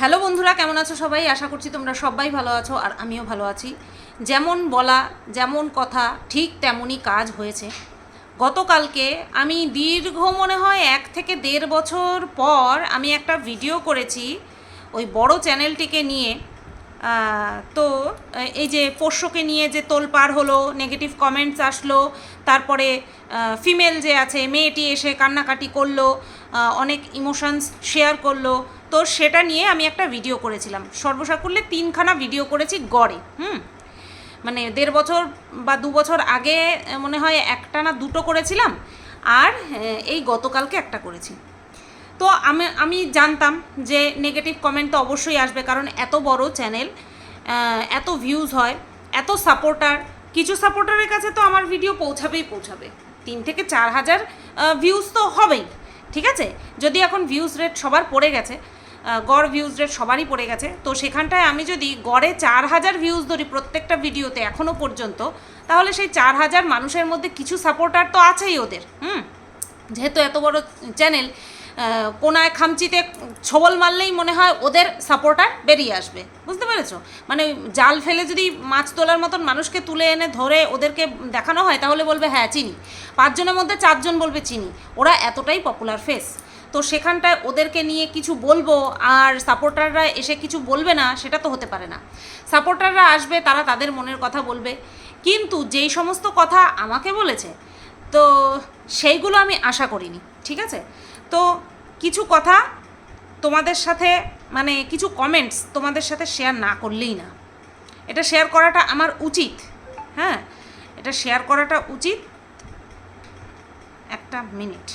Hello বন্ধুরা, কেমন আছো সবাই? আশা করছি তোমরা সবাই ভালো আছো আর আমিও ভালো আছি। যেমন বলা, যেমন কথা, ঠিক তেমনই কাজ হয়েছে। গতকালকে আমি দীর্ঘ মনে হয় এক থেকে দেড় বছর পর আমি একটা ভিডিও করেছি ওই বড় চ্যানেলটিকে নিয়ে। তো এই যে পোষ্যকে নিয়ে যে তোলপাড় হলো নেগেটিভ কমেন্টস আসলো, তারপরে ফিমেল যে আছে, মেয়েটি এসে কান্নাকাটি করল অনেক ইমোশনস শেয়ার করল। তো সেটা নিয়ে আমি একটা ভিডিও করেছিলাম। সর্বসাকুল্যে তিনখানা ভিডিও করেছি গড়ে, হুম? মানে দেড় বছর বা দু বছর আগে মনে হয় একটা না দুটো করেছিলাম। আর এই গতকালকে একটা করেছি। তো আমি আমি জানতাম যে নেগেটিভ কমেন্ট তো অবশ্যই আসবে, কারণ এত বড় চ্যানেল এত ভিউজ হয়, এত সাপোর্টার কিছু সাপোর্টারের কাছে তো আমার ভিডিও পৌঁছাবেই পৌঁছাবে। তিন থেকে চার হাজার ভিউজ তো হবেই। ঠিক আছে? যদি এখন ভিউজ রেট সবার পড়ে গেছে গড় ভিউজ রেট সবারই পড়ে গেছে, তো সেখানটায় আমি যদি গড়ে চার হাজার ভিউজ ধরি প্রত্যেকটা ভিডিওতে এখনও পর্যন্ত, তাহলে সেই চার হাজার মানুষের মধ্যে কিছু সাপোর্টার তো আছেই ওদের, হুম? যেহেতু এত বড় চ্যানেল কোনায় খামচিতে ছবল মারলেই মনে হয় ওদের সাপোর্টার বেরিয়ে আসবে। বুঝতে পেরেছ? মানে জাল ফেলে যদি মাছ তোলার মতন মানুষকে তুলে এনে ধরে ওদেরকে দেখানো হয়, তাহলে বলবে হ্যাঁ চিনি। পাঁচজনের মধ্যে চারজন বলবে, চিনি। ওরা এতটাই পপুলার ফেস তো সেখানটায় ওদেরকে নিয়ে কিছু বলব, আর সাপোর্টাররা এসে কিছু বলবে না, সেটা তো হতে পারে না। সাপোর্টাররা আসবে, তারা তাদের মনের কথা বলবে। কিন্তু যেই সমস্ত কথা আমাকে বলেছে, তো সেইগুলো আমি আশা করিনি, ঠিক আছে? তো কিছু কথা তোমাদের সাথে মানে কিছু কমেন্টস তোমাদের সাথে শেয়ার না করলেই না। এটা শেয়ার করাটা আমার উচিত হ্যাঁ? এটা শেয়ার করাটা উচিত। একটা মিনিট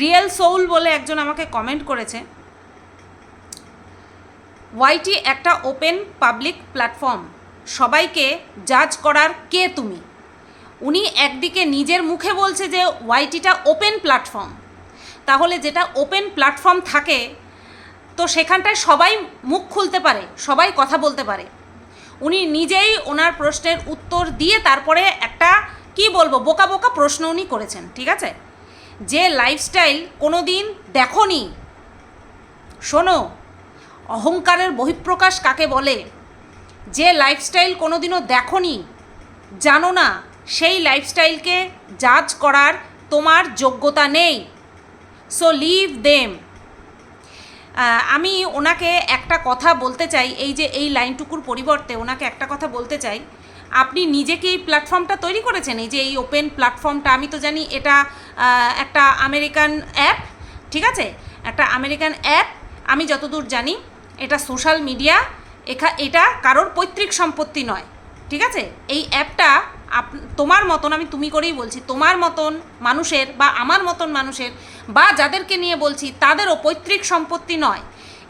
রিয়েল সোল বলে একজন আমাকে কমেন্ট করেছে। ওয়াইটি একটা ওপেন পাবলিক প্ল্যাটফর্ম। সবাইকে জাজ করার কে তুমি? উনি একদিকে নিজের মুখে বলছে যে ওয়াইটিটা ওপেন প্ল্যাটফর্ম। তাহলে যেটা ওপেন প্ল্যাটফর্ম থাকে, তো সেখানটায় সবাই মুখ খুলতে পারে, সবাই কথা বলতে পারে। উনি নিজেই ওনার প্রশ্নের উত্তর দিয়ে তারপরে একটা, কি বলব, বোকা বোকা প্রশ্ন উনি করেছেন, ঠিক আছে? যে লাইফস্টাইল কোনো দিন দেখনি। শোনো অহংকারের বহিঃপ্রকাশ কাকে বলে? যে লাইফস্টাইল কোনো দিনও দেখনি, জানো না, সেই লাইফস্টাইলকে জাজ করার তোমার যোগ্যতা নেই। সো লিভ দেম আমি ওনাকে একটা কথা বলতে চাই, এই যে এই লাইনটুকুর পরিবর্তে ওনাকে একটা কথা বলতে চাই। আপনি নিজেকে এই প্ল্যাটফর্মটা তৈরি করেছেন, এই যে এই ওপেন প্ল্যাটফর্মটা আমি তো জানি এটা একটা আমেরিকান অ্যাপ ঠিক আছে? একটা আমেরিকান অ্যাপ আমি যতদূর জানি এটা সোশ্যাল মিডিয়া, এখা, এটা কারোর পৈতৃক সম্পত্তি নয়, ঠিক আছে? এই অ্যাপটা আপ, তোমার মতন, আমি তুমি করেই বলছি, তোমার মতন মানুষের বা আমার মতন মানুষের বা যাদেরকে নিয়ে বলছি, তাদেরও পৈতৃক সম্পত্তি নয়।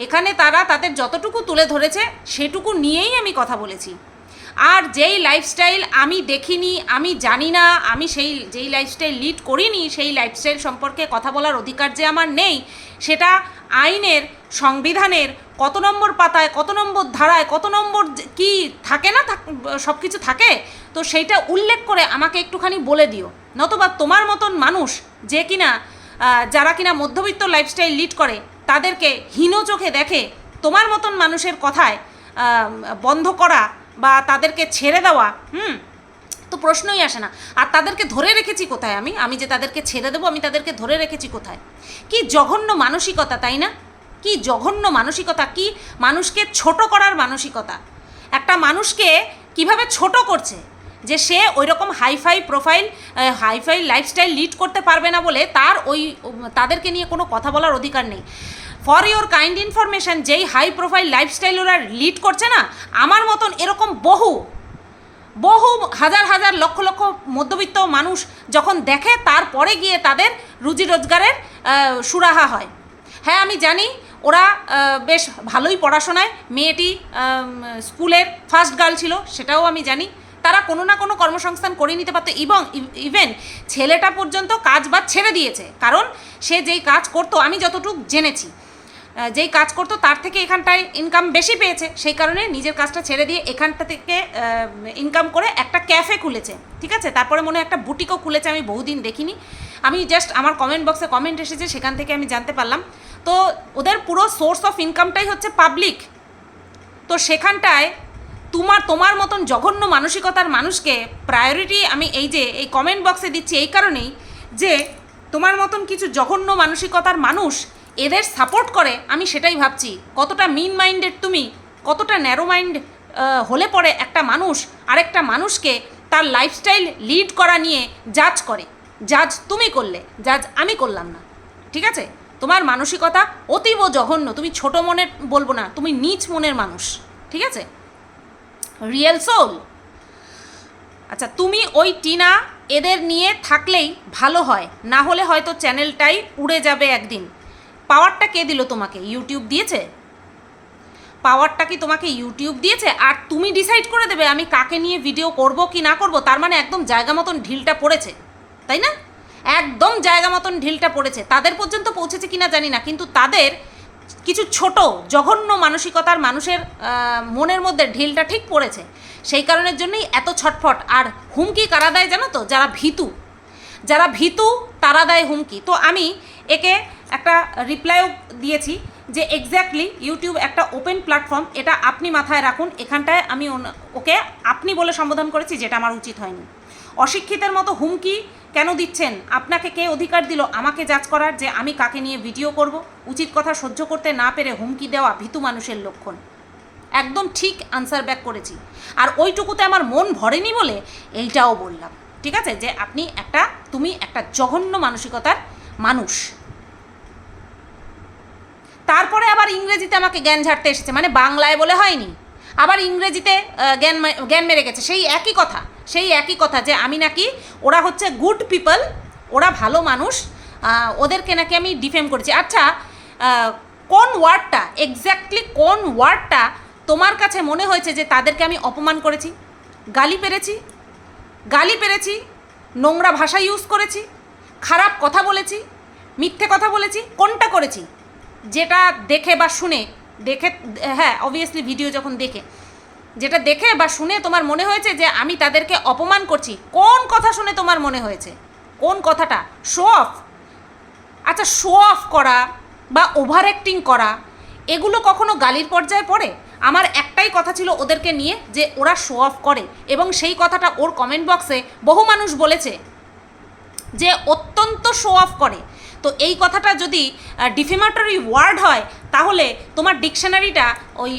এখানে তারা তাদের যতটুকু তুলে ধরেছে, সেটুকু নিয়েই আমি কথা বলেছি। আর যেই লাইফস্টাইল আমি দেখিনি, আমি জানি না, আমি সেই, যেই লাইফস্টাইল লিড করিনি, সেই লাইফস্টাইল সম্পর্কে কথা বলার অধিকার যে আমার নেই, সেটা আইনের, সংবিধানের কত নম্বর পাতায়, কত নম্বর ধারায়, কত নম্বর কি থাকে না সব কিছু থাকে, তো সেইটা উল্লেখ করে আমাকে একটুখানি বলে দিও। নতুবা তোমার মতন মানুষ যে কিনা যারা কিনা মধ্যবিত্ত লাইফস্টাইল লিড করে, তাদেরকে হীন চোখে দেখে তোমার মতন মানুষের কথায় বন্ধ করা বা তাদেরকে ছেড়ে দেওয়া, হুম? তো প্রশ্নই আসে না। আর তাদেরকে ধরে রেখেছি কোথায় আমি? আমি যে তাদেরকে ছেড়ে দেবো, আমি তাদেরকে ধরে রেখেছি কোথায়? কি জঘন্য মানসিকতা, তাই না? কি জঘন্য মানসিকতা, কি মানুষকে ছোট করার মানসিকতা। একটা মানুষকে কীভাবে ছোট করছে, যে সে ওই রকম hi fi profile hi fi lifestyle lead করতে পারবে না বলে তার ওই, তাদেরকে নিয়ে কোনো কথা বলার অধিকার নেই। ফর ইওর কাইন্ড ইনফরমেশন, যেই হাই প্রোফাইল লাইফস্টাইল ওরা লিড করছে না, আমার মতন এরকম বহু বহু হাজার হাজার লক্ষ লক্ষ মধ্যবিত্ত মানুষ যখন দেখে তারপরে গিয়ে তাদের রুজি রোজগারের সুরাহা হয়। হ্যাঁ আমি জানি ওরা বেশ ভালোই পড়াশোনায়। মেয়েটি স্কুলের ফার্স্ট গার্ল ছিল, সেটাও আমি জানি। তারা কোনো না কোনো কর্মসংস্থান করে নিতে পারতো এবং ইভেন ছেলেটা পর্যন্ত কাজ বাজ ছেড়ে দিয়েছে। কারণ সে যেই কাজ করতো, আমি যতটুকু জেনেছি যেই কাজ করতো, তার থেকে এখানটায় ইনকাম বেশি পেয়েছে। সেই কারণে নিজের কাজটা ছেড়ে দিয়ে এখানটা থেকে ইনকাম করে একটা ক্যাফে খুলেছে। ঠিক আছে? তারপরে মনে একটা বুটিকও খুলেছে, আমি বহুদিন দেখিনি। আমি জাস্ট আমার কমেন্ট বক্সে কমেন্ট এসেছে, সেখান থেকে আমি জানতে পারলাম। তো ওদের পুরো সোর্স অফ ইনকামটাই হচ্ছে পাবলিক তো সেখানটায় তোমার তোমার মতন জঘন্য মানসিকতার মানুষকে প্রায়োরিটি আমি এই যে, এই কমেন্ট বক্সে দিচ্ছি এই কারণেই যে তোমার মতন কিছু জঘন্য মানসিকতার মানুষ এদের সাপোর্ট করে, আমি সেটাই ভাবছি। কতটা মিন মাইন্ডেড তুমি, কতটা ন্যারো মাইন্ড হলে পরে একটা মানুষ, আরেকটা মানুষকে তার লাইফস্টাইল লিড করা নিয়ে জাজ করে। জাজ তুমি করলে জাজ আমি করলাম না। ঠিক আছে? তোমার মানসিকতা অতীব জঘন্য। তুমি ছোট মনের, বলব না, তুমি নিচ মনের মানুষ, ঠিক আছে? রিয়েল সোল আচ্ছা তুমি ওই টিনা এদের নিয়ে থাকলেই ভালো হয়, না হলে হয়তো চ্যানেলটাই উড়ে যাবে একদিন। পাওয়ারটা কে দিল তোমাকে? ইউটিউব দিয়েছে? পাওয়ারটা কি তোমাকে ইউটিউব দিয়েছে? আর তুমি ডিসাইড করে দেবে আমি কাকে নিয়ে ভিডিও করব কি না করব, তার মানে একদম জায়গা মতন ঢিলটা পড়েছে, তাই না? একদম জায়গা মতন ঢিলটা পড়েছে। তাদের পর্যন্ত পৌঁছেছে কিনা জানি না, কিন্তু তাদের কিছু ছোট, জঘন্য মানসিকতার মানুষের মনের মধ্যে ঢিলটা ঠিক পড়েছে। সেই কারণের জন্যই এত ছটফট। আর হুমকি কারা দেয় জানো তো? যারা ভীতু। যারা ভীতু, তারা দেয় হুমকি। তো আমি একে একটা রিপ্লাইও দিয়েছি যে এক্স্যাক্টলি ইউটিউব একটা ওপেন প্ল্যাটফর্ম এটা আপনি মাথায় রাখুন। এখানটায় আমি ওকে আপনি বলে সম্বোধন করেছি, যেটা আমার উচিত হয়নি। অশিক্ষিতের মতো হুমকি কেন দিচ্ছেন? আপনাকে কে অধিকার দিল? আমাকে জাজ করার যে আমি কাকে নিয়ে ভিডিও করব? উচিত কথা সহ্য করতে না পেরে হুমকি দেওয়া ভীতু মানুষের লক্ষণ। একদম ঠিক আনসার ব্যাক করেছি। আর ওইটুকুতে আমার মন ভরেনি বলে এইটাও বললাম। ঠিক আছে? যে আপনি একটা, তুমি একটা জঘন্য মানসিকতার মানুষ। তারপরে আবার ইংরেজিতে আমাকে জ্ঞান ঝাড়তে এসেছে। মানে বাংলায় বলে হয়নি। আবার ইংরেজিতে জ্ঞান জ্ঞান মেরে গেছে। সেই একই কথা, সেই একই কথা যে আমি নাকি, ওরা হচ্ছে গুড পিপল ওরা ভালো মানুষ ওদেরকে নাকি আমি ডিফেম করেছি। আচ্ছা কোন ওয়ার্ডটা এক্স্যাক্টলি কোন ওয়ার্ডটা তোমার কাছে মনে হয়েছে যে তাদেরকে আমি অপমান করেছি? গালি পেরেছি? গালি পেরেছি? নোংরা ভাষা ইউজ করেছি? খারাপ কথা বলেছি? মিথ্যে কথা বলেছি? কোনটা করেছি? যেটা দেখে বা শুনে দেখে হ্যাঁ অবভিয়াসলি ভিডিও যখন দেখে। যেটা দেখে বা শুনে তোমার মনে হয়েছে যে আমি তাদেরকে অপমান করছি, কোন কথা শুনে তোমার মনে হয়েছে? কোন কথাটা? শো অফ আচ্ছা শো অফ করা বা ওভার অ্যাক্টিং করা, এগুলো কখনো গালির পর্যায়ে পড়ে? আমার একটাই কথা ছিল ওদেরকে নিয়ে যে ওরা শো অফ করে, এবং সেই কথাটা ওর কমেন্ট বক্সে বহু মানুষ বলেছে যে অত্যন্ত শো অফ করে। তো এই কথাটা যদি ডিফেমাটরি ওয়ার্ড হয়, তাহলে তোমার ডিকশনারিটা ওই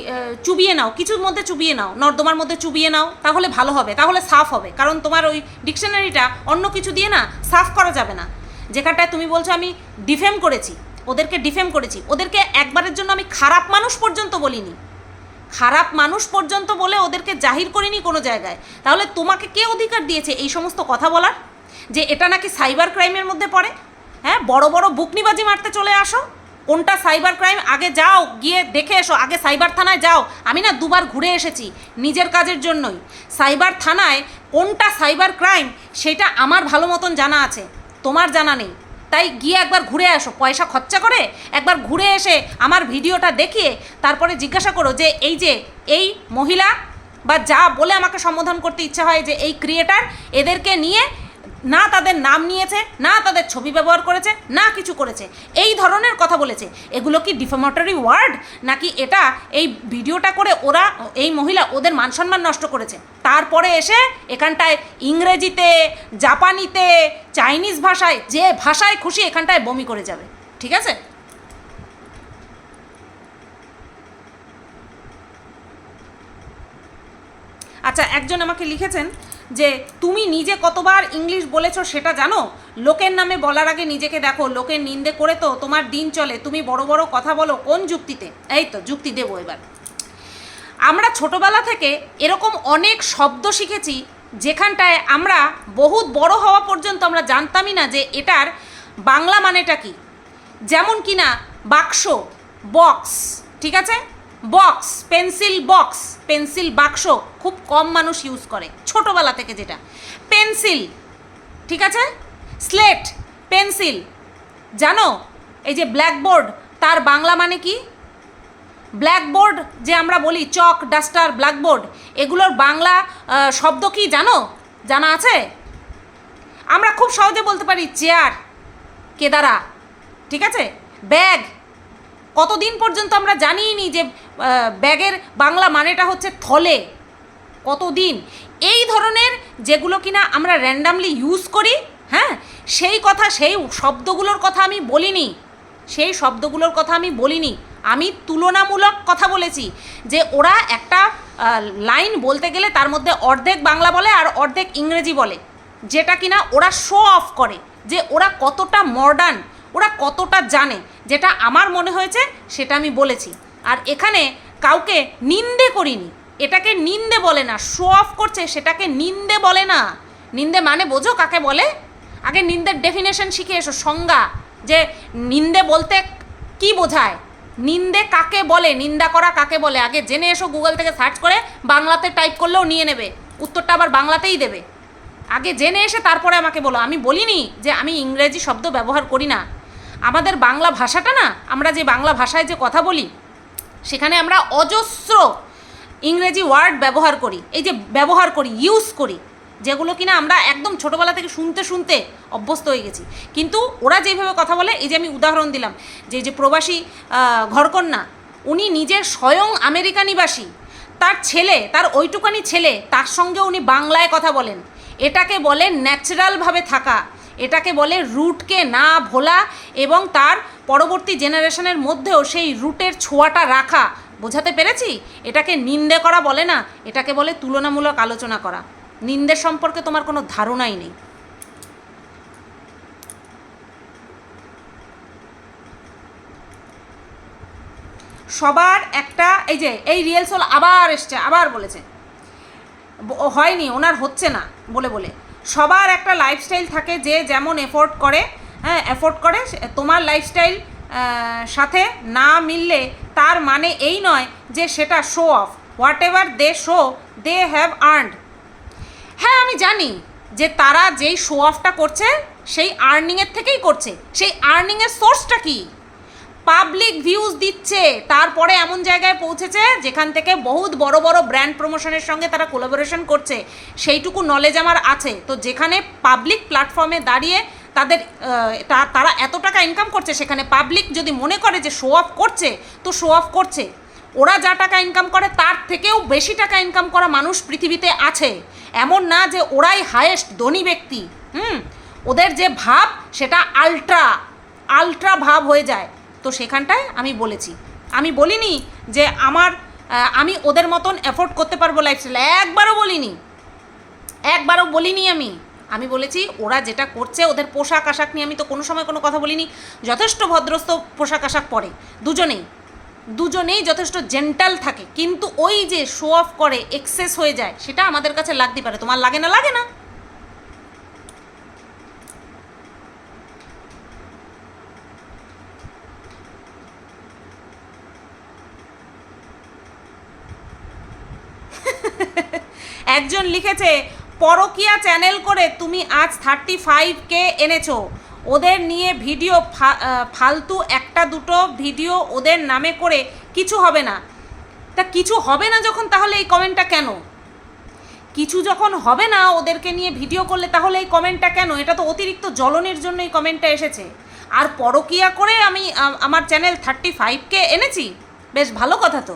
চুবিয়ে নাও, কিছুর মধ্যে চুবিয়ে নাও, নর্দমার মধ্যে চুবিয়ে নাও, তাহলে ভালো হবে, তাহলে সাফ হবে। কারণ তোমার ওই ডিকশনারিটা অন্য কিছু দিয়ে না সাফ করা যাবে না। যেখানটায় তুমি বলছো, আমি ডিফেম করেছি, ওদেরকে ডিফেম করেছি, ওদেরকে একবারের জন্য আমি খারাপ মানুষ পর্যন্ত বলিনি। খারাপ মানুষ পর্যন্ত বলে ওদেরকে জাহির করিনি কোনো জায়গায়। তাহলে তোমাকে কে অধিকার দিয়েছে এই সমস্ত কথা বলার? যে এটা নাকি সাইবার ক্রাইমের মধ্যে পড়ে হ্যাঁ বড় বড় বুকনিবাজি মারতে চলে আসো। কোনটা সাইবার ক্রাইম? আগে যাও, গিয়ে দেখে এসো। আগে সাইবার থানায় যাও। আমি না দুবার ঘুরে এসেছি, নিজের কাজের জন্যই। সাইবার থানায় কোনটা সাইবার ক্রাইম, সেটা আমার ভালো মতন জানা আছে। তোমার জানা নেই। তাই গিয়ে একবার ঘুরে আসো। পয়সা খরচা করে একবার ঘুরে এসে আমার ভিডিওটা দেখিয়ে তারপরে জিজ্ঞাসা করো যে, এই যে, এই মহিলা বা যা বলে আমাকে সম্বোধন করতে ইচ্ছা হয় যে, এই ক্রিয়েটার এদেরকে নিয়ে না তাদের নাম নিয়েছে, না তাদের ছবি ব্যবহার করেছে, না কিছু করেছে। এই ধরনের কথা বলেছে। এগুলো কি ডিফেমটরি ওয়ার্ড নাকি এটা এই ভিডিওটা করে ওরা, এই মহিলা ওদের মান সম্মান নষ্ট করেছে? তারপরে এসে এখানটায় ইংরেজিতে, জাপানিতে, চাইনিজ ভাষায়, যে ভাষায় খুশি এখানটায় বমি করে যাবে। ঠিক আছে? আচ্ছা একজন আমাকে লিখেছেন যে তুমি নিজে কতবার ইংলিশ বলেছ সেটা জানো? লোকের নামে বলার আগে নিজেকে দেখো, লোকের নিন্দে করে তো তোমার দিন চলে। তুমি বড় বড় কথা বলো কোন যুক্তিতে? এই তো, যুক্তি দেবো এবার। আমরা ছোটবেলা থেকে এরকম অনেক শব্দ শিখেছি যেখানটায় আমরা বহুত বড় হওয়া পর্যন্ত আমরা জানতামই না যে এটার বাংলা মানেটা কি। যেমন কি না বাক্স বক্স ঠিক আছে? বক্স, পেন্সিল বক্স, পেন্সিল বাক্স খুব কম মানুষ ইউজ করে, ছোটোবেলা থেকে যেটা। পেন্সিল, ঠিক আছে? স্লেট, পেন্সিল, জানো? এই যে ব্ল্যাকবোর্ড, তার বাংলা মানে কি? ব্ল্যাকবোর্ড যে আমরা বলি, চক, ডাস্টার, ব্ল্যাকবোর্ড, এগুলোর বাংলা শব্দ কি জানো? জানা আছে? আমরা খুব সহজে বলতে পারি, চেয়ার, কেদারা, ঠিক আছে? ব্যাগ কতদিন পর্যন্ত আমরা জানিই নি যে ব্যাগের বাংলা মানেটা হচ্ছে থলে? কতদিন? এই ধরনের যেগুলো কিনা আমরা র্যান্ডামলি ইউজ করি হ্যাঁ? সেই কথা, সেই শব্দগুলোর কথা আমি বলিনি। সেই শব্দগুলোর কথা আমি বলিনি। আমি তুলনামূলক কথা বলেছি যে, ওরা একটা লাইন বলতে গেলে তার মধ্যে অর্ধেক বাংলা বলে আর অর্ধেক ইংরেজি বলে। যেটা কিনা ওরা শো অফ করে যে, ওরা কতটা মডার্ন ওরা কতটা জানে? যেটা আমার মনে হয়েছে, সেটা আমি বলেছি। আর এখানে কাউকে নিন্দে করিনি। এটাকে নিন্দে বলে না শো অফ করছে, সেটাকে নিন্দে বলে না। নিন্দে মানে বোঝো কাকে বলে? আগে নিন্দের ডেফিনেশন শিখে এসো, সংজ্ঞা। যে নিন্দে বলতে কি বোঝায়? নিন্দে কাকে বলে? নিন্দা করা কাকে বলে? আগে জেনে এসো গুগল থেকে সার্চ করে, বাংলাতে টাইপ করলেও নিয়ে নেবে। উত্তরটা আবার বাংলাতেই দেবে। আগে জেনে এসে তারপরে আমাকে বলো। আমি বলিনি যে আমি ইংরেজি শব্দ ব্যবহার করি না। আমাদের বাংলা ভাষাটা না, আমরা যে বাংলা ভাষায় যে কথা বলি, সেখানে আমরা অজস্র ইংরেজি ওয়ার্ড ব্যবহার করি, এই যে ব্যবহার করি ইউজ করি, যেগুলো কিনা আমরা একদম ছোটোবেলা থেকে শুনতে শুনতে অভ্যস্ত হয়ে গেছি। কিন্তু ওরা যেভাবে কথা বলে, এই যে আমি উদাহরণ দিলাম, যে যে প্রবাসী ঘরকন্যা, উনি নিজের স্বয়ং আমেরিকা নিবাসী, তার ছেলে, তার ওইটুকানি ছেলে, তার সঙ্গে উনি বাংলায় কথা বলেন। এটাকে বলে ন্যাচারালভাবে থাকা। এটাকে বলে রুটকে না ভোলা এবং তার পরবর্তী জেনারেশনের মধ্যেও সেই রুটের ছোঁয়াটা রাখা। বোঝাতে পেরেছি? এটাকে নিন্দে করা বলে না, এটাকে বলে তুলনামূলক আলোচনা করা। নিন্দে সম্পর্কে তোমার কোনো ধারণাই নেই। সবার একটা, এই যে, এই রিয়েলসোল আবার এসছে, আবার বলেছে। হয়নি, ওনার হচ্ছে না, বলে বলে। সবার একটা লাইফস্টাইল থাকে যে যেমন এফোর্ড করে হ্যাঁ এফোর্ড করে তোমার লাইফস্টাইল সাথে না মিললে তার মানে এই নয় যে সেটা show off whatever they show they have earned হ্যাঁ আমি জানি যে তারা যেই শো অফটা করছে, সেই আর্নিংয়ের থেকেই করছে। সেই আর্নিংয়ের সোর্সটা কি? পাবলিক ভিউজ দিচ্ছে। তারপরে এমন জায়গায় পৌঁছেছে যেখান থেকে বহুত বড় বড় ব্র্যান্ড প্রমোশনের সঙ্গে তারা কোলাবোরেশন করছে। সেইটুকু নলেজ আমার আছে। তো যেখানে পাবলিক প্ল্যাটফর্মে দাঁড়িয়ে তাদের তারা এত টাকা ইনকাম করছে, সেখানে পাবলিক যদি মনে করে যে শো অফ করছে, তো শো অফ করছে। ওরা যা টাকা ইনকাম করে, তার থেকেও বেশি টাকা ইনকাম করা মানুষ পৃথিবীতে আছে। এমন না যে ওরাই হায়েস্ট ধনী ব্যক্তি, হুম? ওদের যে ভাব, সেটা আলট্রা আলট্রা ভাব হয়ে যায়। তো সেখানটায় আমি বলেছি। আমি বলিনি যে আমার আমি ওদের মতন এফোর্ড করতে পারব লাইফস্টাইল একবারও বলিনি। একবারও বলিনি আমি। আমি বলেছি, ওরা যেটা করছে, ওদের পোশাক আশাক নিয়ে আমি তো কোনো সময় কোনো কথা বলিনি। যথেষ্ট ভদ্রস্থ পোশাক আশাক পরে। দুজনেই। দুজনেই যথেষ্ট জেন্টাল থাকে। কিন্তু ওই যে শো অফ করে এক্সেস হয়ে যায়, সেটা আমাদের কাছে লাগতে পারে। তোমার লাগে না? লাগে না। একজন লিখেছে, পরকিয়া চ্যানেল করে তুমি আজ থার্টি ফাইভ কে এনেছো। ওদের নিয়ে ভিডিও ফালতু একটা দুটো ভিডিও ওদের নামে করে কিছু হবে না। তা কিছু হবে না যখন তাহলে এই কমেন্টটা কেন? কিছু যখন হবে না ওদেরকে নিয়ে ভিডিও করলে তাহলে এই কমেন্টটা কেন? এটা তো অতিরিক্ত জ্বলনের জন্য এই কমেন্টটা এসেছে। আর পরকিয়া করে আমি আমার চ্যানেল থার্টি ফাইভকে এনেছি? বেশ ভালো কথা তো।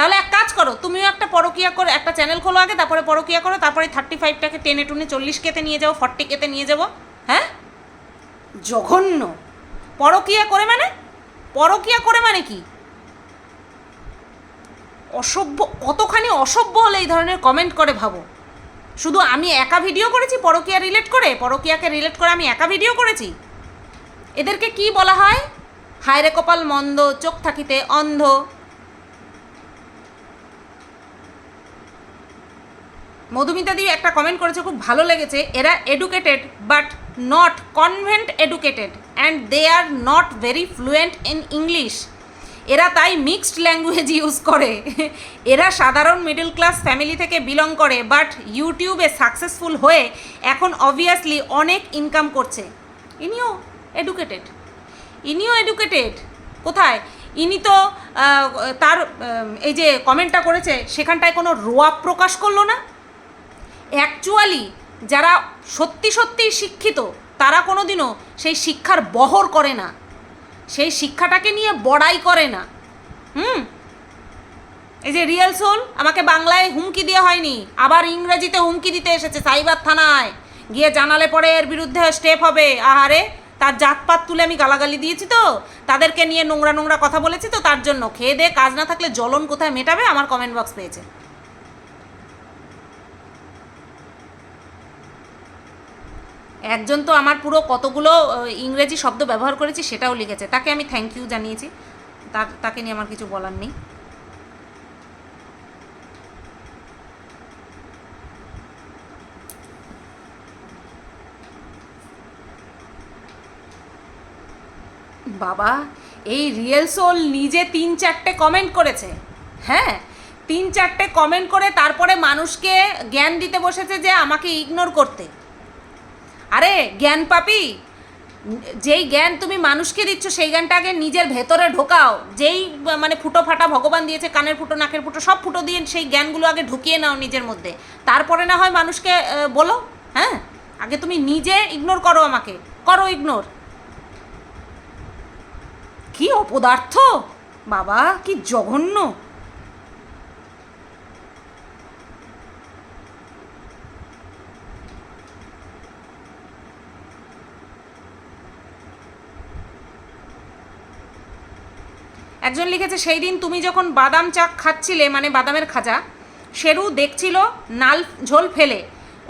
তাহলে এক কাজ করো তুমিও একটা পরকিয়া করে একটা চ্যানেল খোলো আগে তারপরে পরকিয়া করো তারপরে থার্টি ফাইভটাকে টেনে টুনে চল্লিশ কেতে নিয়ে যাব ফর্টি কেতে নিয়ে যাব হ্যাঁ? জঘন্য। পরকিয়া করে মানে? পরকিয়া করে মানে কি? অসভ্য কতখানি অসভ্য হলে এই ধরনের কমেন্ট করে ভাবো। শুধু আমি একা ভিডিও করেছি পরকিয়া রিলেট করে? পরকিয়াকে রিলেট করে আমি একা ভিডিও করেছি? এদেরকে কি বলা হয়? হায়রে কপাল মন্দ চোখ থাকিতে অন্ধ। মধুমিতা দি একটা কমেন্ট করেছে, খুব ভালো লেগেছে। এরা educated but not convent educated and they are not very fluent in English এরা তাই মিক্সড ল্যাঙ্গুয়েজ ইউজ করে। এরা সাধারণ মিডল ক্লাস ফ্যামিলি থেকে বিলং করে বাট ইউটিউবে সাকসেসফুল হয়ে এখন অবভিয়াসলি অনেক ইনকাম করছে। ইনিও এডুকেটেড ইনিও এডুকেটেড কোথায়? ইনি তো তার এই যে কমেন্টটা করেছে, সেখানটায় কোনো রোয়াব প্রকাশ করল না? অ্যাকচুয়ালি যারা সত্যি সত্যি শিক্ষিত, তারা কোনোদিনও সেই শিক্ষার বহর করে না। সেই শিক্ষাটাকে নিয়ে বড়াই করে না। হুম? এই যে রিয়েল সোল, আমাকে বাংলায় হুমকি দেওয়া হয়নি। আবার ইংরেজিতে হুমকি দিতে এসেছে সাইবার থানায়। গিয়ে জানালে পরে এর বিরুদ্ধে স্টেপ হবে। আহারে, তার জাতপাত তুলে আমি গালাগালি দিয়েছি তো। তাদেরকে নিয়ে নোংরা নোংরা কথা বলেছি তো, তার জন্য। খেয়ে দিয়ে কাজ না থাকলে জ্বলন কোথায় মেটাবে? আমার কমেন্ট বক্স পেয়েছে। একজন তো আমার পুরো কতগুলো ইংরেজি শব্দ ব্যবহার করেছি সেটাও লিখেছে। তাকে আমি থ্যাংক ইউ জানিয়েছি। তার, তাকে নিয়ে আমার কিছু বলার নেই। বাবা, এই রিয়েল সোল নিজে তিন চারটে কমেন্ট করেছে। হ্যাঁ তিন চারটে কমেন্ট করে তারপরে মানুষকে জ্ঞান দিতে বসেছে যে আমাকে ইগনোর করতে। আরে, জ্ঞান পাপি। যেই জ্ঞান তুমি মানুষকে দিচ্ছ, সেই জ্ঞানটা আগে নিজের ভেতরে ঢোকাও। যেই মানে ফুটো ফাটা ভগবান দিয়েছে, কানের ফুটো, নাকের ফুটো, সব ফুটো দিয়ে সেই জ্ঞানগুলো আগে ঢুকিয়ে নাও নিজের মধ্যে। তারপরে না হয় মানুষকে বলো হ্যাঁ? আগে তুমি নিজে ইগনোর করো আমাকে। করো ইগনোর কি অপদার্থ? বাবা, কি জঘন্য। একজন লিখেছে সেই দিন তুমি যখন বাদাম চা খাচ্ছিলে মানে বাদামের খাজা, শেরু দেখছিল নাল ঝোল ফেলে।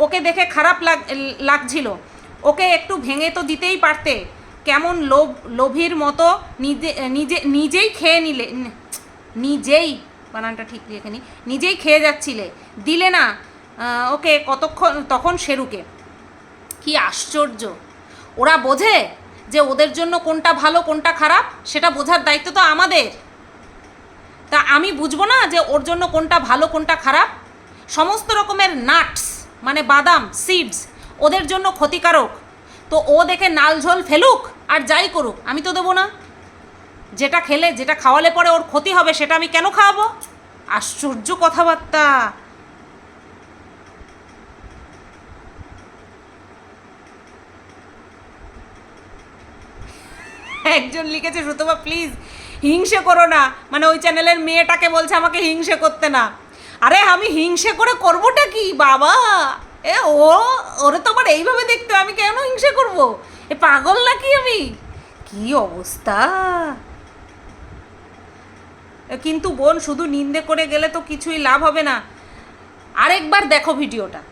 ওকে দেখে খারাপ লাগ, লাগছিল। ওকে একটু ভেঙে তো দিতেই পারতে। কেমন লোভ, লোভীর মতো নিজে নিজে, নিজেই খেয়ে নিলে নিজেই বানানটা ঠিক লিখে নি, নিজেই খেয়ে যাচ্ছিলে। দিলে না ওকে কতক্ষণ, তখন শেরুকে। কি আশ্চর্য! ওরা বোঝে? যে ওদের জন্য কোনটা ভালো, কোনটা খারাপ, সেটা বোঝার দায়িত্ব তো আমাদের। তা আমি বুঝব না যে ওর জন্য কোনটা ভালো, কোনটা খারাপ। সমস্ত রকমের নাটস মানে বাদাম সিডস ওদের জন্য ক্ষতিকারক। তো ও দেখে নাল ঝোল ফেলুক আর যাই করুক, আমি তো দেবো না। যেটা খেলে, যেটা খাওয়ালে পরে ওর ক্ষতি হবে, সেটা আমি কেন খাওয়াবো? আশ্চর্য কথাবার্তা। একজন লিখেছে সুতবা প্লিজ হিংসে করো না। মানে ওই চ্যানেলের মেয়েটাকে বলছে, আমাকে হিংসে করতে না। আরে, আমি হিংসে করে করবোটা কি? বাবা! এ, ও, ওরে তো আবার এইভাবে দেখতে আমি কেন হিংসে করব? এ, পাগল নাকি আমি? কি অবস্থা? কিন্তু বোন, শুধু নিন্দে করে গেলে তো কিছুই লাভ হবে না। আরেকবার দেখো ভিডিওটা।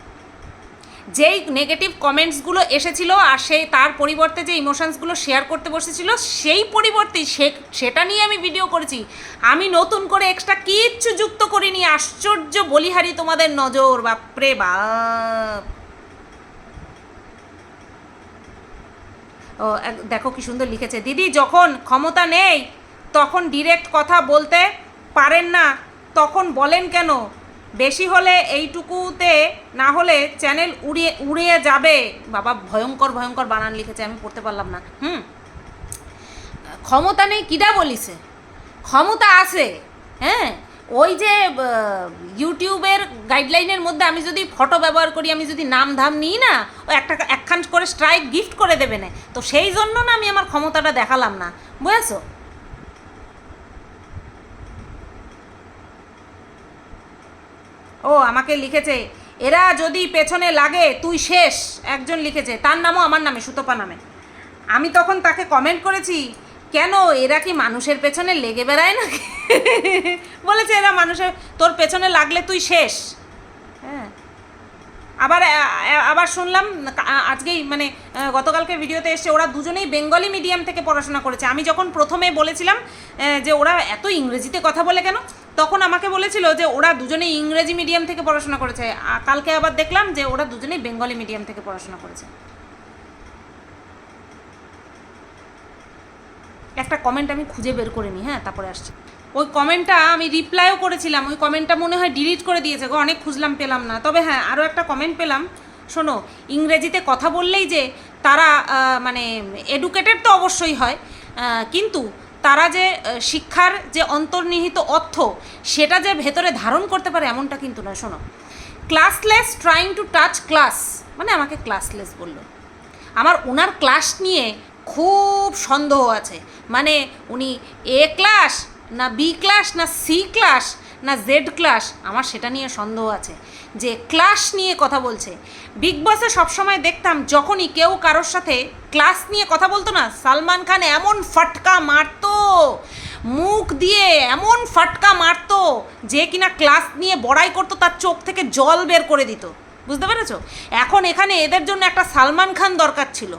যেই নেগেটিভ কমেন্টসগুলো এসেছিল আর সেই, তার পরিবর্তে যে ইমোশনসগুলো শেয়ার করতে বসেছিল, সেই পরিবর্তে সে, সেটা নিয়ে আমি ভিডিও করেছি। আমি নতুন করে এক্সট্রা কিচ্ছু যুক্ত করিনি। আশ্চর্য বলিহারি তোমাদের নজর, বাপরে বাপ! ও দেখো কি সুন্দর লিখেছে। দিদি, যখন ক্ষমতা নেই, তখন ডিরেক্ট কথা বলতে পারেন না, তখন বলেন কেন? বেশি হলে এইটুকুতে না হলে চ্যানেল উড়িয়ে উড়িয়ে যাবে। বাবা, ভয়ঙ্কর ভয়ঙ্কর বানান লিখেছে, আমি পড়তে পারলাম না। হুম? ক্ষমতা নেই, কিডা বলিছে? ক্ষমতা আছে হ্যাঁ? ওই যে ইউটিউবের গাইডলাইনের মধ্যে আমি যদি ফটো ব্যবহার করি, আমি যদি নাম ধাম নিই না, ও একটা, একখান করে স্ট্রাইক গিফট করে দেবে না। তো সেই জন্য না আমি আমার ক্ষমতাটা দেখালাম না। বুঝেছ? ও, আমাকে লিখেছে, এরা যদি পেছনে লাগে, তুই শেষ। একজন লিখেছে, তার নামও আমার নামে, সুতপা নামে। আমি তখন তাকে কমেন্ট করেছি, কেন, এরা কি মানুষের পেছনে লেগে বেড়ায় না বলেছে, এরা মানুষের, তোর পেছনে লাগলে তুই শেষ। হ্যাঁ। আবার আবার শুনলাম আজকেই মানে গতকালকে ভিডিওতে এসছে, ওরা দুজনেই বেঙ্গলি মিডিয়াম থেকে পড়াশোনা করেছে। আমি যখন প্রথমে বলেছিলাম যে ওরা এত ইংরেজিতে কথা বলে কেন তখন আমাকে বলেছিল যে ওরা দুজনেই ইংরেজি মিডিয়াম থেকে পড়াশোনা করেছে। কালকে আবার দেখলাম যে ওরা দুজনেই বেঙ্গলি মিডিয়াম থেকে পড়াশোনা করেছে। একটা কমেন্ট আমি খুঁজে বের করে নিই হ্যাঁ তারপরে আসছি। ওই কমেন্টটা আমি রিপ্লাইও করেছিলাম, ওই কমেন্টটা মনে হয় ডিলিট করে দিয়েছে গো, অনেক খুঁজলাম, পেলাম না। তবে হ্যাঁ আরও একটা কমেন্ট পেলাম, শোনো, ইংরেজিতে কথা বললেই যে তারা মানে এডুকেটেড তো অবশ্যই হয় কিন্তু তারা যে শিক্ষার যে অন্তর্নিহিত অর্থ, সেটা যে ভেতরে ধারণ করতে পারে এমনটা কিন্তু না শোনো classless trying to touch class মানে আমাকে ক্লাসলেস বলল। আমার ওনার ক্লাস নিয়ে খুব সন্দেহ আছে। মানে উনি এ ক্লাস না বি ক্লাস না সি ক্লাস না জেড ক্লাস আমার সেটা নিয়ে সন্দেহ আছে। যে ক্লাস নিয়ে কথা বলছে। বিগ বসে সবসময় দেখতাম যখনই কেউ কারোর সাথে ক্লাস নিয়ে কথা বলতো না, সালমান খান এমন ফটকা মারতো, মুখ দিয়ে এমন ফটকা মারতো, যে কিনা ক্লাস নিয়ে বড়াই করতো, তার চোখ থেকে জল বের করে দিত। বুঝতে পেরেছ? এখন এখানে এদের জন্য একটা সালমান খান দরকার ছিল।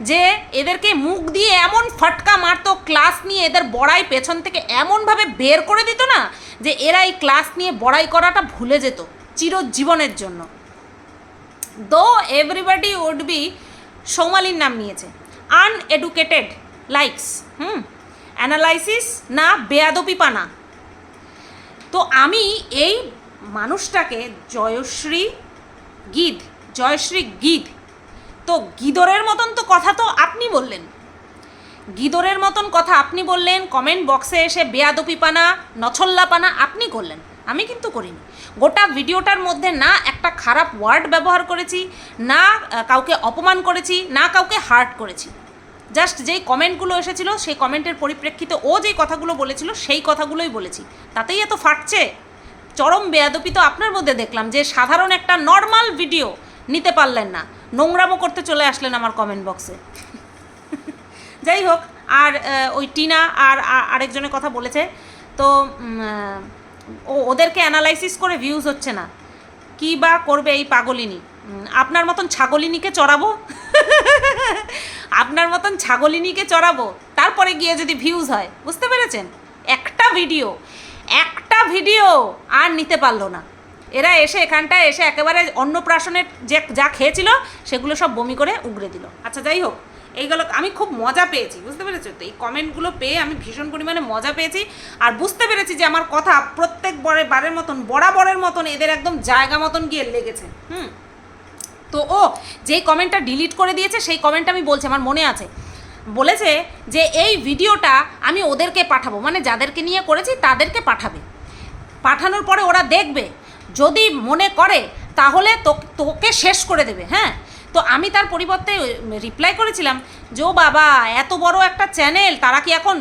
যে এদেরকে মুখ দিয়ে এমন ফটকা মারতো, ক্লাস নিয়ে এদের বড়াই পেছন থেকে এমনভাবে বের করে দিত না যে এরা এই ক্লাস নিয়ে বড়াই করাটা ভুলে যেত চিরজীবনের জন্য। দো এভরিবডি উড বি সৌমালির নাম নিয়েছে। আনএডুকেটেড লাইকস হুম অ্যানালাইসিস না বেয়াদপি পানা তো আমি এই মানুষটাকে জয়শ্রী গিদ জয়শ্রী গিদ তো গিদরের মতন তো কথা তো আপনি বললেন। গিদরের মতন কথা আপনি বললেন কমেন্ট বক্সে এসে বেয়াদপি পানা নছল্লা পানা আপনি করলেন। আমি কিন্তু করিনি। গোটা ভিডিওটার মধ্যে না একটা খারাপ ওয়ার্ড ব্যবহার করেছি, না কাউকে অপমান করেছি, না কাউকে হার্ট করেছি। জাস্ট যেই কমেন্টগুলো এসেছিল, সেই কমেন্টের পরিপ্রেক্ষিতে ও যেই কথাগুলো বলেছিল, সেই কথাগুলোই বলেছি। তাতেই এত ফাটছে? চরম বেয়াদপি তো আপনার মধ্যে দেখলাম যে সাধারণ একটা নর্মাল ভিডিও নিতে পারলেন না। নোংরামো করতে চলে আসলেন আমার কমেন্ট বক্সে যাই হোক, আর ওই টিনা আর আরেকজনের কথা বলেছে। তো ও, ওদেরকে অ্যানালাইসিস করে ভিউজ হচ্ছে না। কি বা করবে এই পাগলিনী? আপনার মতন ছাগলিনীকে চড়াবো? আপনার মতন ছাগলিনীকে চড়াবো? তারপরে গিয়ে যদি ভিউজ হয়, বুঝতে পেরেছেন? একটা ভিডিও একটা ভিডিও আর নিতে পারল না। এরা এসে এখানটায় এসে একেবারে অন্নপ্রাশনের যে যা খেয়েছিল, সেগুলো সব বমি করে উগড়ে দিল। আচ্ছা যাই হোক এইগুলো আমি খুব মজা পেয়েছি, বুঝতে পেরেছ? তো এই কমেন্টগুলো পেয়ে আমি ভীষণ পরিমাণে মজা পেয়েছি। আর বুঝতে পেরেছি যে আমার কথা প্রত্যেক বারের বারের মতন, বরাবরের মতন এদের একদম জায়গা মতন গিয়ে লেগেছে। হুম? তো ও যেই কমেন্টটা ডিলিট করে দিয়েছে, সেই কমেন্ট আমি বলছি, আমার মনে আছে। বলেছে যে এই ভিডিওটা আমি ওদেরকে পাঠাবো মানে যাদেরকে নিয়ে করেছি তাদেরকে পাঠাবে। পাঠানোর পরে ওরা দেখবে যদি মনে করে, তাহলে তোকে শেষ করে দেবে হ্যাঁ? তো আমি তার পরিবর্তে রিপ্লাই করেছিলাম যে বাবা, এত বড় একটা চ্যানেল তারা কি এখন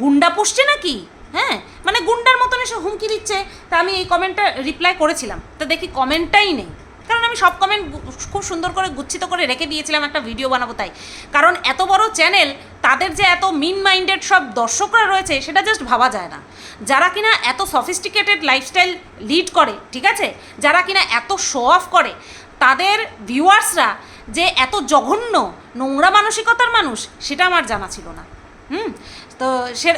গুন্ডা পুষছে নাকি? হ্যাঁ? মানে গুন্ডার মতন এসে হুমকি দিচ্ছে। তা আমি এই কমেন্টটা রিপ্লাই করেছিলাম। তা দেখি কমেন্টটাই নেই। কারণ আমি সব কমেন্ট খুব সুন্দর করে গুচ্ছিত করে রেখে দিয়েছিলাম একটা ভিডিও বানাবো তাই। কারণ এত বড় চ্যানেল তাদের যে এত মিন মাইন্ডেড সব দর্শকরা রয়েছে, সেটা জাস্ট ভাবা যায় না। যারা কিনা এত সফিস্টিকেটেড লাইফস্টাইল লিড করে, ঠিক আছে? যারা কিনা এত শো অফ করে, তাদের ভিউয়ার্সরা যে এত জঘন্য, নোংরা মানসিকতার মানুষ, সেটা আমার জানা ছিল না। হুম? তো সে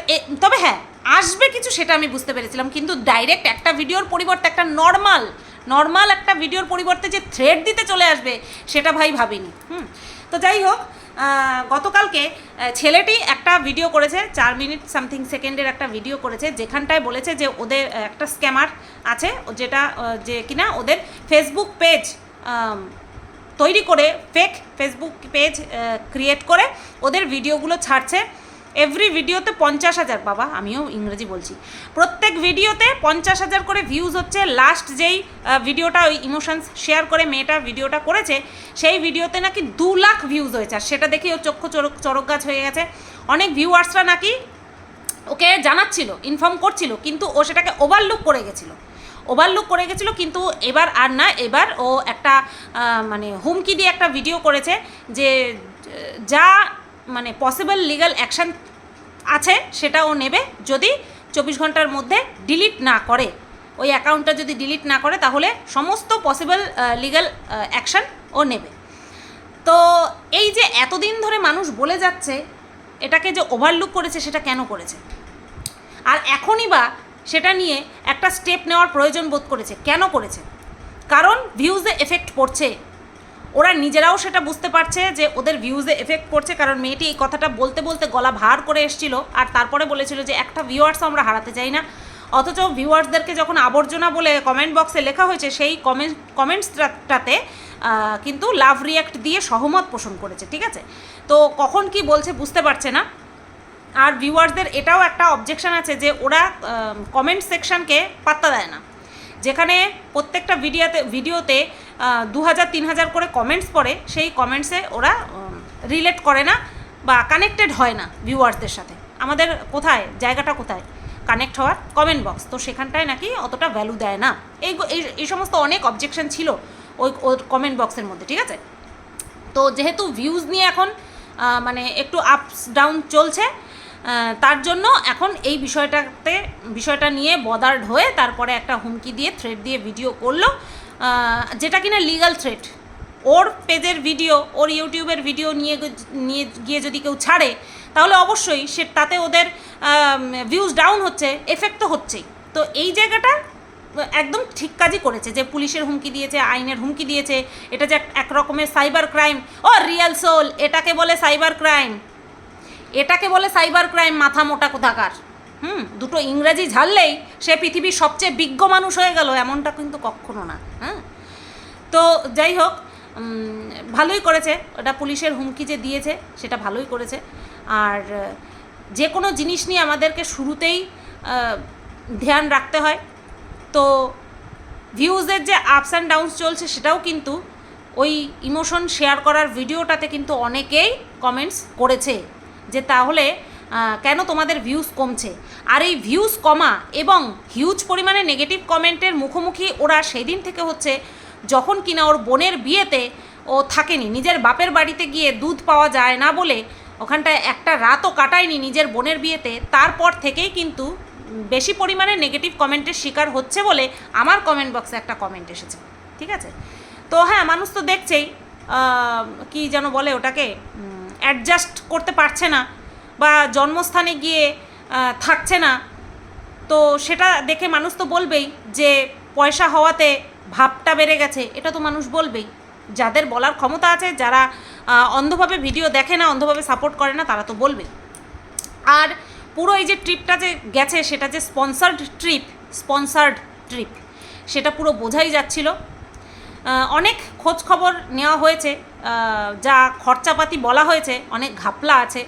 তবে হ্যাঁ আসবে কিছু, সেটা আমি বুঝতে পেরেছিলাম। কিন্তু ডাইরেক্ট একটা ভিডিওর পরিবর্তে একটা নর্মাল নর্মাল একটা ভিডিওর পরিবর্তে যে থ্রেড দিতে চলে আসবে, সেটা ভাই ভাবিনি। হুম। তো যাই হোক গতকালকে ছেলেটি একটা ভিডিও করেছে, চার মিনিট সামথিং সেকেন্ডের একটা ভিডিও করেছে, যেখানটায় বলেছে যে ওদের একটা স্ক্যামার আছে যেটা যে কিনা ওদের ফেসবুক পেজ তৈরি করে ফেক ফেসবুক পেজ ক্রিয়েট করে ওদের ভিডিওগুলো ছাড়ছে। এভরি ভিডিওতে পঞ্চাশ হাজার, বাবা, আমিও ইংরেজি বলছি। প্রত্যেক ভিডিওতে পঞ্চাশ হাজার করে ভিউজ হচ্ছে। লাস্ট যেই ভিডিওটা ওই ইমোশনস শেয়ার করে মেয়েটা ভিডিওটা করেছে, সেই ভিডিওতে নাকি দু লাখ ভিউজ হয়েছে। আর সেটা দেখে ও চক্ষু চরক চরক গাছ হয়ে গেছে। অনেক ভিউয়ার্সরা নাকি ওকে জানাচ্ছিল ইনফর্ম করছিল, কিন্তু ও সেটাকে ওভারলুক করে গেছিল। ওভারলুক করে গেছিল, কিন্তু এবার আর না, এবার ও একটা মানে হুমকি দিয়ে একটা ভিডিও করেছে যে, যা মানে পসিবল লিগ্যাল অ্যাকশান আছে সেটা ও নেবে। যদি চব্বিশ ঘণ্টার মধ্যে ডিলিট না করে, ওই অ্যাকাউন্টটা যদি ডিলিট না করে, তাহলে সমস্ত পসিবল লিগাল অ্যাকশান ও নেবে। তো এই যে এতদিন ধরে মানুষ বলে যাচ্ছে, এটাকে যে ওভারলুক করেছে, সেটা কেন করেছে? আর এখনই বা সেটা নিয়ে একটা স্টেপ নেওয়ার প্রয়োজন বোধ করেছে। কেন করেছে? কারণ ভিউজে এফেক্ট পড়ছে। ওরা নিজেরাও সেটা বুঝতে পারছে যে ওদের ভিউজে এফেক্ট পড়ছে, কারণ মেয়েটি এই কথাটা বলতে বলতে গলা ভার করে এসেছিল আর তারপরে বলেছিল যে একটা ভিউয়ার্স আমরা হারাতে চাই না। অথচ ভিউয়ার্সদেরকে যখন আবর্জনা বলে কমেন্ট বক্সে লেখা হয়েছে, সেই কমেন্ট কমেন্টসটাতে কিন্তু লাভ রিয়াক্ট দিয়ে সহমত পোষণ করেছে, ঠিক আছে? তো কখন কি বলছে বুঝতে পারছে না। আর ভিউয়ার্সদের এটাও একটা অবজেকশন আছে যে ওরা কমেন্ট সেকশনকে পাত্তা দেয় না। যেখানে প্রত্যেকটা ভিডিওতে ভিডিওতে দু হাজার তিন হাজার করে কমেন্টস পড়ে, সেই কমেন্টসে ওরা রিলেট করে না বা কানেক্টেড হয় না ভিউয়ার্সদের সাথে। আমাদের কোথায়? জায়গাটা কোথায়? কানেক্ট হওয়ার কমেন্ট বক্স তো সেখানটায় নাকি অতটা ভ্যালু দেয় না। এই এই- সমস্ত অনেক অবজেকশন ছিল ওই, ওর কমেন্ট বক্সের মধ্যে, ঠিক আছে? তো যেহেতু ভিউজ নিয়ে এখন মানে একটু আপস ডাউন চলছে তার জন্য এখন এই বিষয়টাতে, বিষয়টা নিয়ে বদার্ড হয়ে তারপরে একটা হুমকি দিয়ে থ্রেড দিয়ে ভিডিও করল। যেটা কিনা লিগাল থ্রেড ওর পেজের ভিডিও ওর ইউটিউবের ভিডিও নিয়ে নিয়ে গিয়ে যদি কেউ ছাড়ে, তাহলে অবশ্যই সে, তাতে ওদের ভিউজ ডাউন হচ্ছে এফেক্ট তো হচ্ছেই। তো এই জায়গাটা, একদম ঠিক কাজই করেছে যে পুলিশের হুমকি দিয়েছে, আইনের হুমকি দিয়েছে। এটা যে এক রকমের সাইবার ক্রাইম ও রিয়েল সোল এটাকে বলে সাইবার ক্রাইম এটাকে বলে সাইবার ক্রাইম মাথা মোটা কোথাকার। হুম, দুটো ইংরাজি ঝাড়লেই সে পৃথিবীর সবচেয়ে বিজ্ঞ মানুষ হয়ে গেল, এমনটা কিন্তু কখনো না হ্যাঁ তো যাই হোক ভালোই করেছে, ওটা পুলিশের হুমকি যে দিয়েছে, সেটা ভালোই করেছে। আর যে কোনো জিনিস নিয়ে আমাদেরকে শুরুতেই ধ্যান রাখতে হয়। তো ভিউজের যে আপস অ্যান্ড ডাউনস চলছে, সেটাও কিন্তু ওই ইমোশন শেয়ার করার ভিডিওটাতে কিন্তু অনেকেই কমেন্টস করেছে, যে তাহলে কেন তোমাদের ভিউজ কমছে? আর এই ভিউজ কমা এবং হিউজ পরিমাণে নেগেটিভ কমেন্টের মুখোমুখি ওরা সেই দিন থেকে হচ্ছে যখন কিনা ওর বোনের বিয়েতে ও থাকেনি, নিজের বাপের বাড়িতে গিয়ে দুধ পাওয়া যায় না বলে ওখানটায় একটা রাতও কাটায়নি নিজের বোনের বিয়েতে, তারপর থেকেই কিন্তু বেশি পরিমাণে নেগেটিভ কমেন্টের শিকার হচ্ছে বলে আমার কমেন্ট বক্সে একটা কমেন্ট এসেছে, ঠিক আছে? তো হ্যাঁ মানুষ তো দেখছেই কি যেন বলে ওটাকে অ্যাডজাস্ট করতে পারছে না। বা জন্মস্থানে গিয়ে থাকছে না। তো সেটা দেখে মানুষ তো বলবেই যে পয়সা হওয়াতে ভাবটা বেড়ে গেছে, এটা তো মানুষ বলবেই। যাদের বলার ক্ষমতা আছে, যারা অন্ধভাবে ভিডিও দেখে না, অন্ধভাবে সাপোর্ট করে না, তারা তো বলবেই। আর পুরো এই যে ট্রিপটা যে গেছে, সেটা যে স্পন্সার্ড ট্রিপ স্পন্সার্ড ট্রিপ, সেটা পুরো বোঝাই যাচ্ছিল। অনেক খোঁজ খবর নেওয়া হয়েছে যা খরচাপাতি বলা হয়েছে, অনেক ঘাপলা আছে।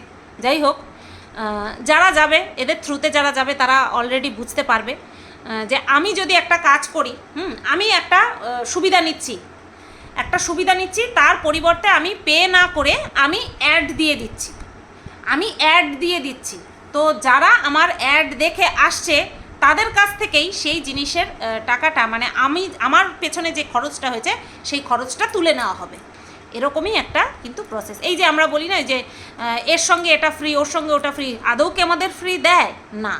যাই হোক যারা যাবে, এদের থ্রুতে যারা যাবে, তারা অলরেডি বুঝতে পারবে যে আমি যদি একটা কাজ করি, হুম, আমি একটা সুবিধা নিচ্ছি। একটা সুবিধা নিচ্ছি, তার পরিবর্তে আমি পে না করে আমি অ্যাড দিয়ে দিচ্ছি। আমি অ্যাড দিয়ে দিচ্ছি। তো যারা আমার অ্যাড দেখে আসছে, তাদের কাছ থেকেই সেই জিনিসের টাকাটা মানে আমি, আমার পেছনে যে খরচটা হয়েছে, সেই খরচটা তুলে নেওয়া হবে। এরকমই একটা কিন্তু প্রসেস এই যে আমরা বলি না যে এর সঙ্গে এটা ফ্রি ওর সঙ্গে ওটা ফ্রি আদৌ কি আমাদের ফ্রি দেয়? না।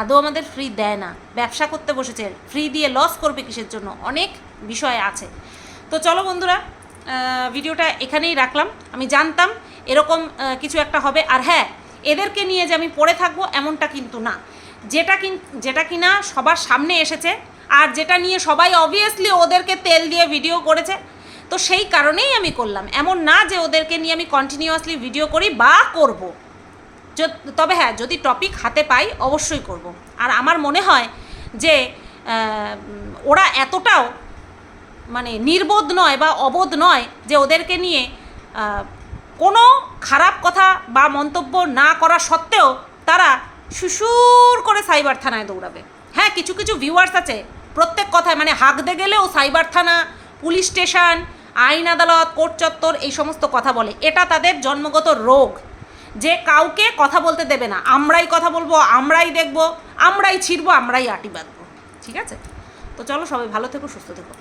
আদৌ আমাদের ফ্রি দেয় না। ব্যবসা করতে বসেছে ফ্রি দিয়ে লস করবে কিসের জন্য? অনেক বিষয় আছে। তো চলো বন্ধুরা ভিডিওটা এখানেই রাখলাম। আমি জানতাম এরকম কিছু একটা হবে। আর হ্যাঁ এদেরকে নিয়ে যে আমি পড়ে থাকব এমনটা কিন্তু না। যেটা কিন, যেটা কিনা সবার সামনে এসেছে। আর যেটা নিয়ে সবাই অবভিয়াসলি ওদেরকে তেল দিয়ে ভিডিও করেছে তো সেই কারণেই আমি করলাম। এমন না যে ওদেরকে নিয়ে আমি কন্টিনিউয়াসলি ভিডিও করি বা করব। তবে হ্যাঁ যদি টপিক হাতে পাই, অবশ্যই করব। আর আমার মনে হয় যে ওরা এতটাও মানে নির্বোধ নয় বা অবোধ নয় যে ওদেরকে নিয়ে কোনো খারাপ কথা বা মন্তব্য না করা সত্ত্বেও তারা সুসুর করে সাইবার থানায় দৌড়াবে। হ্যাঁ কিছু কিছু ভিউয়ার্স আছে, প্রত্যেক কথায় মানে হাঁকতে গেলেও সাইবার থানা, পুলিশ স্টেশন আইন আদালত, কোর্ট চত্বর এই সমস্ত কথা বলে। এটা তাদের জন্মগত রোগ। যে কাউকে কথা বলতে দেবে না। আমরাই কথা বলব, আমরাই দেখব, আমরাই ছিড়বো, আমরাই আটি বাঁধবো। ঠিক আছে? তো চলো সবাই ভালো থেকো, সুস্থ থেকো।